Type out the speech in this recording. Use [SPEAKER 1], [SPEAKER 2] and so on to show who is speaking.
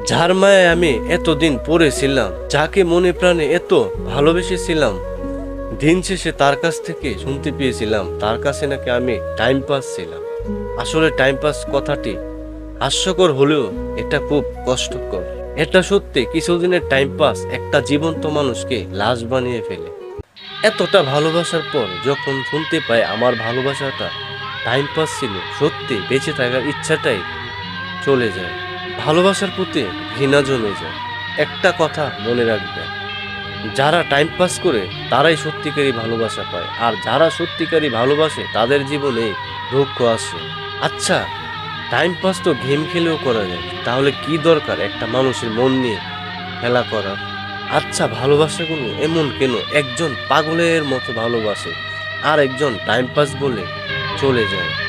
[SPEAKER 1] যার মায়ে আমি এতদিন পড়েছিলাম, যাকে মনে প্রাণে এত ভালোবেসেছিলাম, দিন শেষে তার কাছ থেকে শুনতে পেয়েছিলাম, তার কাছে নাকি আমি টাইম পাস ছিলাম। আসলে টাইম পাস কথাটি হাস্যকর হলেও এটা খুব কষ্টকর। এটা সত্যি কিছুদিনের টাইম পাস একটা জীবন্ত মানুষকে লাশ বানিয়ে ফেলে। এতটা ভালোবাসার পর যখন শুনতে পাই আমার ভালোবাসাটা টাইম পাস ছিল, সত্যি বেঁচে থাকার ইচ্ছাটাই চলে যায়। ভালোবাসার প্রতি ঘৃণা জমে যায়। একটা কথা মনে রাখবেন যারা টাইম পাস করে তারাই সত্যিকারই ভালোবাসা পায়, আর যারা সত্যিকারই ভালোবাসে তাদের জীবনে দুঃখ আসে। আচ্ছা টাইম পাস তো গেম খেলেও করা যায়, তাহলে কি দরকার একটা মানুষের মন নিয়ে খেলা করার? আচ্ছা ভালোবাসাগুলো এমন কেন? একজন পাগলের মতো ভালোবাসে আর একজন টাইম পাস বলে চলে যায়।